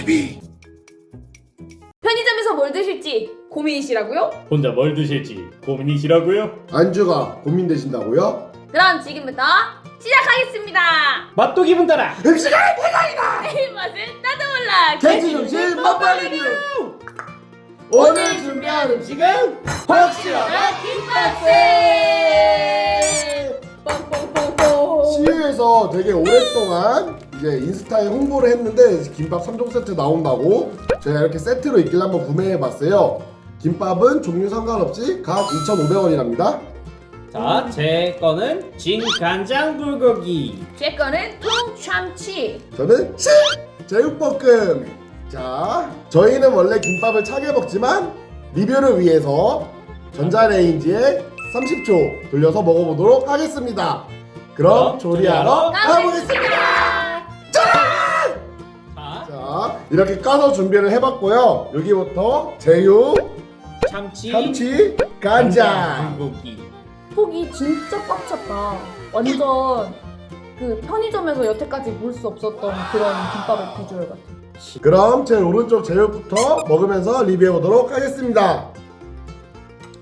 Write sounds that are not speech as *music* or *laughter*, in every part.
TV 편의점에서 뭘 드실지 고민이시라고요? 혼자 뭘 드실지 고민이시라고요? 안주가 고민되신다고요? 그럼 지금부터 시작하겠습니다. 맛도 기분 따라 흑시간 이 맛은 나도 몰라. 개치중심 먹방 리뷰 오늘 준비한 음식은 확실하다 김밥스. 뻥뻥뻥뻥. 시유에서 되게 오랫동안 이제 인스타에 홍보를 했는데 김밥 3종 세트 나온다고 제가 이렇게 세트로 있길래 한번 구매해봤어요. 김밥은 종류 상관없이 각 2,500원이랍니다. 자, 제 거는 진간장 불고기. 제 거는 통참치. 저는 치! 제육볶음. 자 저희는 원래 김밥을 차게 먹지만 리뷰를 위해서 전자레인지에 30초 돌려서 먹어보도록 하겠습니다. 그럼 조리하러 가보겠습니다 이렇게 까서 준비를 해봤고요 여기부터 제육, 참치, 참치, 간장 불고기 속이 진짜 꽉 찼다. 완전 그 편의점에서 여태까지 볼 수 없었던 그런 김밥의 비주얼 같아. 그럼 제 오른쪽 제육부터 먹으면서 리뷰해 보도록 하겠습니다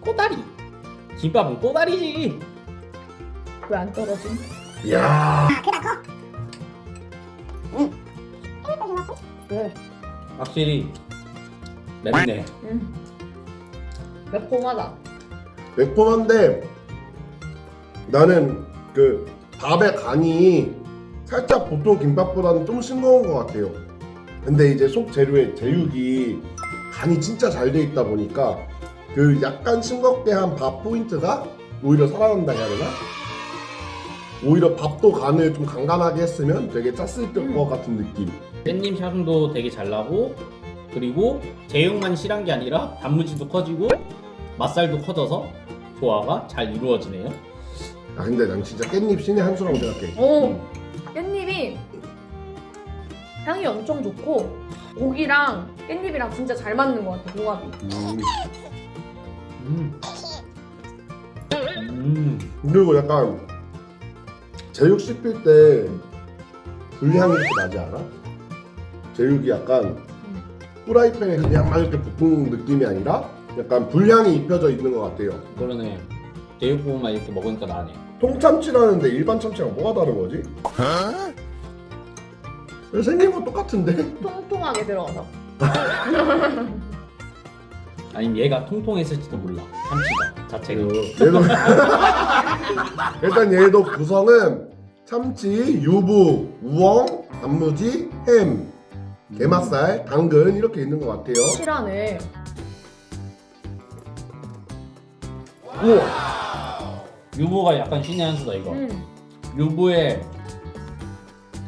꼬다리 김밥은 꼬다리지 왜 안 떨어짐? 이야 왜? 확실히 맵네 음. 매콤하다. 매콤한데 나는 그 밥의 간이 살짝 보통 김밥보다는 좀 싱거운 것 같아요. 근데 이제 속 재료에 제육이 간이 진짜 잘 돼 있다 보니까 그 약간 싱겁게 한 밥 포인트가 오히려 살아난다 해야 되나? 오히려 밥도 간을 좀 간간하게 했으면 되게 짰을 것 음. 같은 느낌. 깻잎 향도 되게 잘 나고 그리고 제육만 실한 게 아니라 단무지도 커지고 맛살도 커져서 조화가 잘 이루어지네요 아 근데 난 진짜 깻잎 신의 한 수라고 생각해. 오, 깻잎이 향이 엄청 좋고 고기랑 깻잎이랑 진짜 잘 맞는 것 같아 궁합이. 음. 음. 음. 그리고 약간 제육 씹힐 때 불향이 이렇게 나지 않아? 제육이 약간 후라이팬에 그냥 막 이렇게 볶은 느낌이 아니라 약간 불향이 입혀져 있는 것 같아요. 그러네 제육볶음만 이렇게 먹으니까 나네 통참치라는데 일반 참치랑 뭐가 다른 거지? 생긴 건 똑같은데? 통통하게 들어가서. *laughs* 아니면 얘가 통통했을지도 몰라 참치가 자체가 얘도 *laughs* 일단 얘도 구성은 참치, 유부, 우엉, 단무지, 햄, 게맛살, 당근 이렇게 있는 것 같아요. 실하네. 우와. 유부가 약간 신의 한 수다 이거 음. 유부에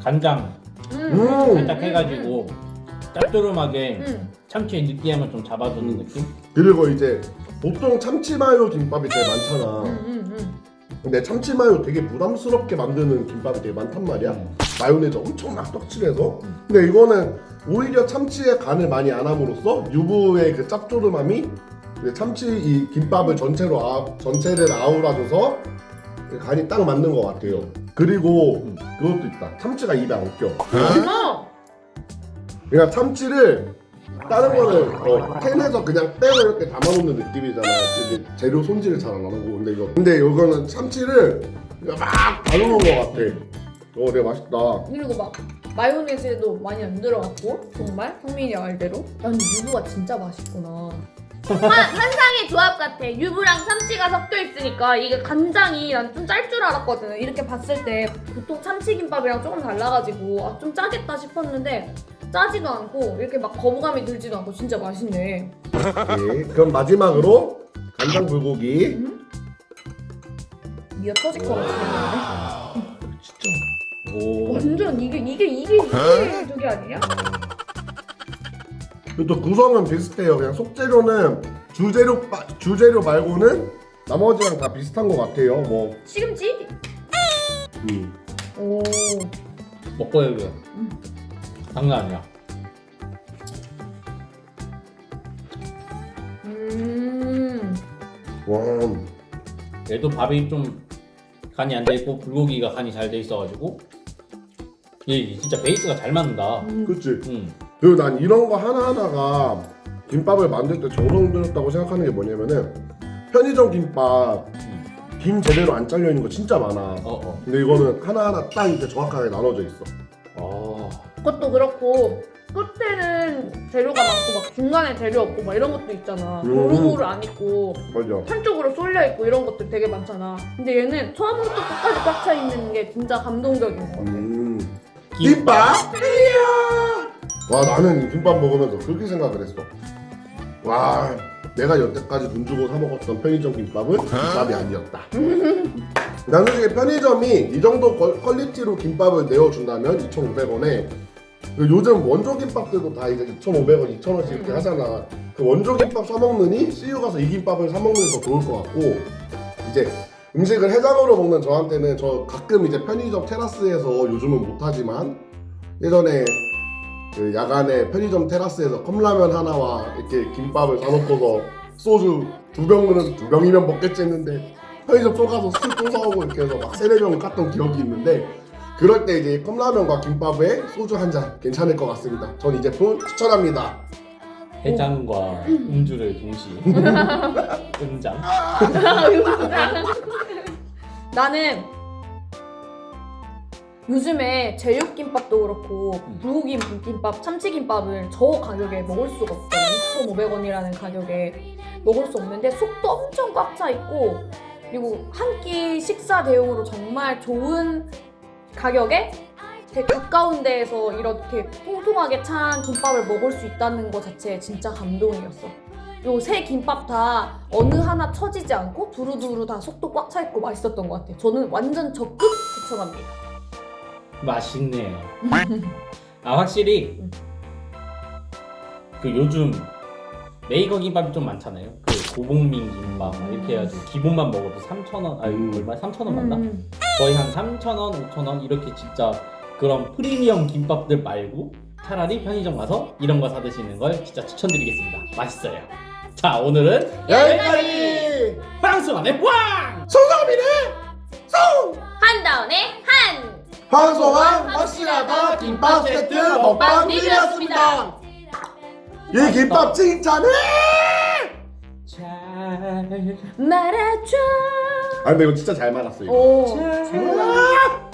간장 음. 음. 살짝 해가지고 짭조름하게 음. 참치의 느끼함을 좀 잡아주는 느낌? 그리고 이제 보통 참치 마요 김밥이 제일 많잖아. 음. 음. 음. 근데 참치 마요 되게 부담스럽게 만드는 김밥이 되게 많단 말이야. 음. 마요네즈 엄청 막 떡칠해서. 근데 이거는 오히려 참치의 간을 많이 안 함으로써 유부의 그 짭조름함이 이제 참치 이 김밥을 전체로 아, 전체를 아우라줘서 간이 딱 맞는 것 같아요. 그리고 음. 그것도 있다. 참치가 입에 안 껴. 어. 그러니까 참치를 다른 거는 어, 캔에서 그냥 빼고 이렇게 담아놓는 느낌이잖아. 이게 재료 손질을 잘 안 하고 근데 이거 근데 이거는 참치를 그냥 막 다듬은 것 같아. 어, 되게 맛있다. 그리고 막 마요네즈도 많이 안 들어갔고 정말 성민이 말대로. 야 근데 유부가 진짜 맛있구나. 한, 한상의 조합 같아. 유부랑 참치가 섞여 있으니까 이게 간장이 난 좀 짤 줄 알았거든. 이렇게 봤을 때 보통 참치김밥이랑 조금 달라가지고 아, 좀 짜겠다 싶었는데 짜지도 않고 이렇게 막 거부감이 들지도 않고 진짜 맛있네. 네, 그럼 마지막으로 간장 불고기. 미어 터질 것 같은데. 오 완전 이게 이게 이게 이게 저게 아니냐? 그리고 또 구성은 비슷해요. 그냥 속재료는 주재료 빠- 주재료 말고는 나머지랑 다 비슷한 것 같아요. 뭐 시금치? 음. 오. 먹고 해요 장난 아니야 음. 와, 얘도 밥이 좀 간이 안 돼 있고 불고기가 간이 잘 돼 있어가지고 얘 진짜 베이스가 잘 맞는다 음. 그치? 음. 그리고 난 이런 거 하나하나가 김밥을 만들 때 정성 들였다고 생각하는 게 뭐냐면은 편의점 김밥 김 제대로 안 잘려 있는 거 진짜 많아. 어 어. 근데 이거는 하나하나 딱 이렇게 정확하게 나눠져 있어. 어. 그것도 그렇고 끝에는 재료가 많고 막 중간에 재료 없고 막 이런 것도 있잖아. 음. 고루고루 안 있고 맞아. 한쪽으로 쏠려 있고 이런 것들 되게 많잖아. 근데 얘는 처음부터 끝까지 꽉 차 있는 게 진짜 감동적인 것 같아. 음. 김밥. 와 나는 이 김밥 먹으면서 그렇게 생각을 했어. 와 내가 여태까지 돈 주고 사 먹었던 편의점 김밥은 김밥이 아니었다. 나는 솔직히 편의점이 이 정도 퀄- 퀄리티로 김밥을 내어준다면 2,500원에 요즘 원조 김밥들도 다 이제 2,500원, 2,000원씩 이렇게 하잖아. 그 원조 김밥 사 먹느니 CU 가서 이 김밥을 사 먹는 게 더 좋을 것 같고 이제 음식을 해장으로 먹는 저한테는 저 가끔 이제 편의점 테라스에서 요즘은 못하지만 예전에 그 야간에 편의점 테라스에서 컵라면 하나와 이렇게 김밥을 사놓고서 소주 두 병은 두 병이면 먹겠지 했는데 편의점 또 가서 술 또 사오고 이렇게 해서 막 세네 병을 깠던 기억이 있는데 그럴 때 이제 컵라면과 김밥에 소주 한 잔 괜찮을 것 같습니다. 전 이 제품 추천합니다. 해장과 음주를 동시에. *laughs* 음장. *laughs* 나는 요즘에 제육김밥도 그렇고 음. 불고기 김밥, 참치김밥을 저 가격에 먹을 수가 없잖아. 2,500원이라는 가격에 먹을 수 없는데 속도 엄청 꽉 차 있고 그리고 한 끼 식사 대용으로 정말 좋은 가격에 되게 가까운 데에서 이렇게 통통하게 찬 김밥을 먹을 수 있다는 것 자체에 진짜 감동이었어. 요 세 김밥 다 어느 하나 처지지 않고 두루두루 다 속도 꽉 차 있고 맛있었던 것 같아. 저는 완전 적극 추천합니다. 맛있네요. *laughs* 아 확실히 음. 그 요즘 메이커 김밥이 좀 많잖아요. 그 고봉민 김밥 막 이렇게 해가지고 기본만 먹어도 3,000원, 아니 음. 얼마? 3,000원 맞나? 음. 거의 한 3,000원, 5,000원 이렇게 진짜 그런 프리미엄 김밥들 말고 차라리 편의점 가서 이런 거 사 드시는 걸 진짜 추천드리겠습니다. 맛있어요. 자 오늘은 여기까지 프랑스만의 왕! 성삼이네 성 한다운의 한! 황소왕 확실하다 김밥 세트 먹방 리뷰였습니다. 이 김밥 칭찬해. 잘 말아줘. 아 근데 이거 진짜 잘 말았어 이거. 오. 잘- 아!